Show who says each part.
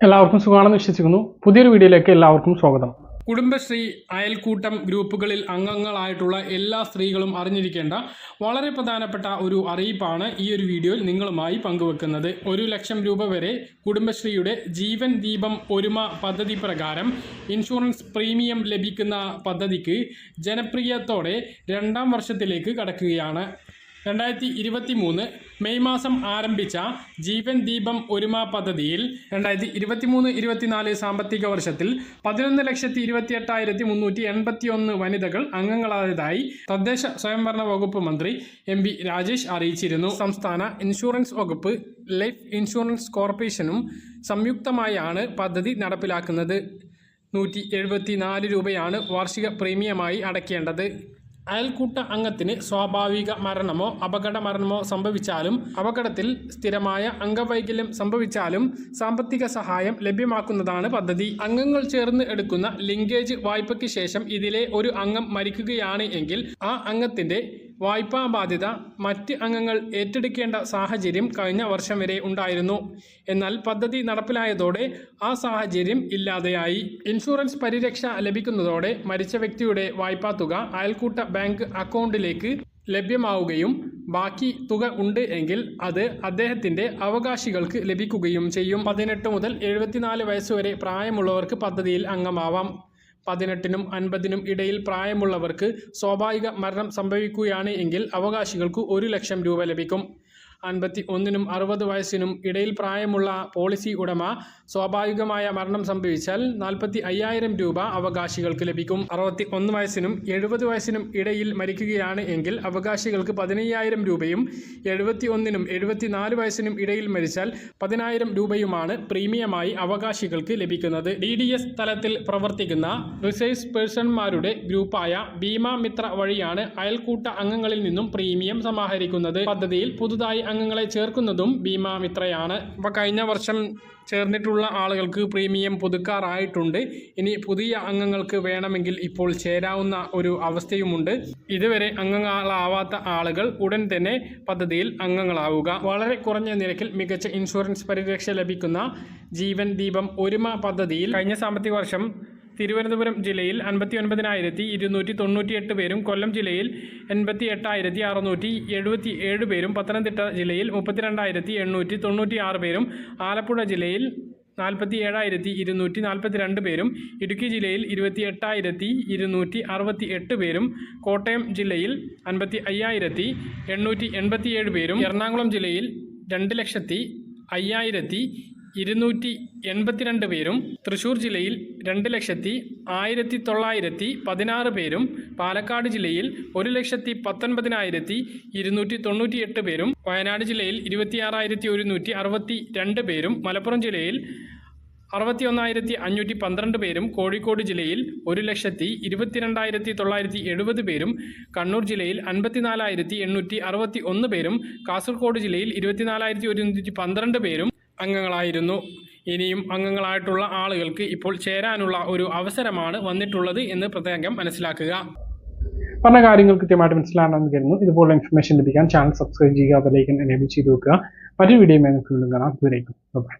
Speaker 1: എല്ലാവർക്കും സുഖമാണെന്ന് വിശ്വസിക്കുന്നു. പുതിയൊരു വീഡിയോയിലേക്ക് എല്ലാവർക്കും സ്വാഗതം.
Speaker 2: കുടുംബശ്രീ അയൽക്കൂട്ടം ഗ്രൂപ്പുകളിൽ അംഗങ്ങളായിട്ടുള്ള എല്ലാ സ്ത്രീകളും അറിഞ്ഞിരിക്കേണ്ട വളരെ പ്രധാനപ്പെട്ട ഒരു അറിയിപ്പാണ് ഈ ഒരു വീഡിയോയിൽ നിങ്ങളുമായി പങ്കുവെക്കുന്നത്. ഒരു ലക്ഷം രൂപ വരെ കുടുംബശ്രീയുടെ ജീവൻ ദീപം ഒരുമ പദ്ധതി പ്രകാരം ഇൻഷുറൻസ് പ്രീമിയം ലഭിക്കുന്ന പദ്ധതിക്ക് ജനപ്രിയത്തോടെ രണ്ടാം വർഷത്തിലേക്ക് കടക്കുകയാണ്. രണ്ടായിരത്തി ഇരുപത്തി മൂന്ന് മെയ് മാസം ആരംഭിച്ച ജീവൻ ദീപം ഒരുമ പദ്ധതിയിൽ രണ്ടായിരത്തി ഇരുപത്തി മൂന്ന് ഇരുപത്തിനാല് സാമ്പത്തിക വർഷത്തിൽ പതിനൊന്ന് ലക്ഷത്തി ഇരുപത്തി എട്ടായിരത്തി മുന്നൂറ്റി എൺപത്തി ഒന്ന് വനിതകൾ അംഗങ്ങളായതായി തദ്ദേശ സ്വയംഭരണ വകുപ്പ് മന്ത്രി എം വി രാജേഷ് അറിയിച്ചിരുന്നു. സംസ്ഥാന ഇൻഷുറൻസ് വകുപ്പ് ലൈഫ് ഇൻഷുറൻസ് കോർപ്പറേഷനും സംയുക്തമായാണ് പദ്ധതി നടപ്പിലാക്കുന്നത്. നൂറ്റി എഴുപത്തി നാല് രൂപയാണ് വാർഷിക പ്രീമിയമായി അടയ്ക്കേണ്ടത്. അയൽക്കൂട്ട അംഗത്തിന് സ്വാഭാവിക മരണമോ അപകട മരണമോ സംഭവിച്ചാലും അപകടത്തിൽ സ്ഥിരമായ അംഗവൈകല്യം സംഭവിച്ചാലും സാമ്പത്തിക സഹായം ലഭ്യമാക്കുന്നതാണ് പദ്ധതി. അംഗങ്ങൾ ചേർന്ന് എടുക്കുന്ന ലിങ്കേജ് വായ്പയ്ക്ക് ശേഷം ഇതിലെ ഒരു അംഗം മരിക്കുകയാണ് എങ്കിൽ ആ അംഗത്തിന്റെ വായ്പാ ബാധ്യത മറ്റ് അംഗങ്ങൾ ഏറ്റെടുക്കേണ്ട സാഹചര്യം കഴിഞ്ഞ വർഷം വരെ ഉണ്ടായിരുന്നു. എന്നാൽ പദ്ധതി നടപ്പിലായതോടെ ആ സാഹചര്യം ഇല്ലാതെയായി. ഇൻഷുറൻസ് പരിരക്ഷ ലഭിക്കുന്നതോടെ മരിച്ച വ്യക്തിയുടെ വായ്പാ തുക അയൽക്കൂട്ട ബാങ്ക് അക്കൗണ്ടിലേക്ക് ലഭ്യമാവുകയും ബാക്കി തുക ഉണ്ട് എങ്കിൽ അത് അദ്ദേഹത്തിന്റെ അവകാശികൾക്ക് ലഭിക്കുകയും ചെയ്യും. പതിനെട്ട് മുതൽ എഴുപത്തിനാല് വയസ്സുവരെ പ്രായമുള്ളവർക്ക് പദ്ധതിയിൽ അംഗമാവാം. പതിനെട്ടിനും അൻപതിനും ഇടയിൽ പ്രായമുള്ളവർക്ക് സ്വാഭാവിക മരണം സംഭവിക്കുകയാണ് എങ്കിൽ അവകാശികൾക്ക് ഒരു ലക്ഷം രൂപ ലഭിക്കും. അൻപത്തി ഒന്നിനും അറുപത് വയസ്സിനും ഇടയിൽ പ്രായമുള്ള പോളിസി ഉടമ സ്വാഭാവികമായ മരണം സംഭവിച്ചാൽ നാൽപ്പത്തി അയ്യായിരം രൂപ അവകാശികൾക്ക് ലഭിക്കും. അറുപത്തി ഒന്ന് വയസ്സിനും എഴുപത് വയസ്സിനും ഇടയിൽ മരിക്കുകയാണ് എങ്കിൽ അവകാശികൾക്ക് പതിനയ്യായിരം രൂപയും എഴുപത്തി ഒന്നിനും എഴുപത്തിനാല് വയസ്സിനും ഇടയിൽ മരിച്ചാൽ പതിനായിരം രൂപയുമാണ് പ്രീമിയമായി അവകാശികൾക്ക് ലഭിക്കുന്നത്. ഡി ഡി എസ് തലത്തിൽ പ്രവർത്തിക്കുന്ന റിസേഴ്സ് പേഴ്സൺമാരുടെ ഗ്രൂപ്പായ ഭീമ മിത്ര വഴിയാണ് അയൽക്കൂട്ട അംഗങ്ങളിൽ നിന്നും പ്രീമിയം സമാഹരിക്കുന്നത്. പദ്ധതിയിൽ പുതുതായി അംഗങ്ങളെ ചേർക്കുന്നതും ഭീമാമിത്രയാണ് അപ്പോൾ കഴിഞ്ഞ വർഷം ചേർന്നിട്ടുള്ള ആളുകൾക്ക് പ്രീമിയം പുതുക്കാറായിട്ടുണ്ട്. ഇനി പുതിയ അംഗങ്ങൾക്ക് വേണമെങ്കിൽ ഇപ്പോൾ ചേരാവുന്ന ഒരു അവസ്ഥയുമുണ്ട്. ഇതുവരെ അംഗങ്ങളാവാത്ത ആളുകൾ ഉടൻ തന്നെ പദ്ധതിയിൽ അംഗങ്ങളാവുക. വളരെ കുറഞ്ഞ നിരക്കിൽ മികച്ച ഇൻഷുറൻസ് പരിരക്ഷ ലഭിക്കുന്ന ജീവൻ ദീപം ഒരുമ പദ്ധതിയിൽ കഴിഞ്ഞ സാമ്പത്തിക വർഷം തിരുവനന്തപുരം ജില്ലയിൽ അൻപത്തി ഒൻപതിനായിരത്തി ഇരുന്നൂറ്റി തൊണ്ണൂറ്റി എട്ട് പേരും കൊല്ലം ജില്ലയിൽ എൺപത്തി എട്ടായിരത്തി അറുന്നൂറ്റി എഴുപത്തി ഏഴ് പേരും പത്തനംതിട്ട ജില്ലയിൽ മുപ്പത്തിരണ്ടായിരത്തി എണ്ണൂറ്റി തൊണ്ണൂറ്റി ആറ് പേരും ആലപ്പുഴ ജില്ലയിൽ നാൽപ്പത്തി ഏഴായിരത്തി ഇരുന്നൂറ്റി നാൽപ്പത്തി രണ്ട് പേരും ഇടുക്കി ജില്ലയിൽ ഇരുപത്തി എട്ടായിരത്തി ഇരുന്നൂറ്റി അറുപത്തി എട്ട് പേരും കോട്ടയം ജില്ലയിൽ അൻപത്തി അയ്യായിരത്തി എണ്ണൂറ്റി എൺപത്തിയേഴ് പേരും എറണാകുളം ജില്ലയിൽ രണ്ട് ലക്ഷത്തി അയ്യായിരത്തി ഇരുന്നൂറ്റി എൺപത്തിരണ്ട് പേരും തൃശ്ശൂർ ജില്ലയിൽ രണ്ട് ലക്ഷത്തി ആയിരത്തി തൊള്ളായിരത്തി പതിനാറ് പേരും പാലക്കാട് ജില്ലയിൽ ഒരു ലക്ഷത്തി പത്തൊൻപതിനായിരത്തി ഇരുന്നൂറ്റി തൊണ്ണൂറ്റിയെട്ട് പേരും വയനാട് ജില്ലയിൽ ഇരുപത്തിയാറായിരത്തി ഒരുന്നൂറ്റി അറുപത്തി രണ്ട് പേരും മലപ്പുറം ജില്ലയിൽ അറുപത്തി ഒന്നായിരത്തി അഞ്ഞൂറ്റി പന്ത്രണ്ട് പേരും കോഴിക്കോട് ജില്ലയിൽ ഒരു ലക്ഷത്തി ഇരുപത്തിരണ്ടായിരത്തി തൊള്ളായിരത്തി എഴുപത് പേരും കണ്ണൂർ ജില്ലയിൽ അൻപത്തിനാലായിരത്തി എണ്ണൂറ്റി അറുപത്തി ഒന്ന് പേരും കാസർഗോഡ് ജില്ലയിൽ ഇരുപത്തിനാലായിരത്തി ഒരുന്നൂറ്റി പന്ത്രണ്ട് പേരും അംഗങ്ങളായിരുന്നു. ഇനിയും അംഗങ്ങളായിട്ടുള്ള ആളുകൾക്ക് ഇപ്പോൾ ചേരാനുള്ള ഒരു അവസരമാണ് വന്നിട്ടുള്ളത് എന്ന് പ്രത്യേകം മനസ്സിലാക്കുക.
Speaker 1: പറഞ്ഞ കാര്യങ്ങൾ കൃത്യമായിട്ട് മനസ്സിലാണെന്ന് കരുതുന്നു. ഇതുപോലെ ഇൻഫർമേഷൻ ലഭിക്കാൻ ചാനൽ സബ്സ്ക്രൈബ് ചെയ്യുക അതിലേക്ക് എനേബിൾ ചെയ്ത് വെക്കുക. മറ്റൊരു വീഡിയോ കാണാം. ദൂരേക്കും ബൈ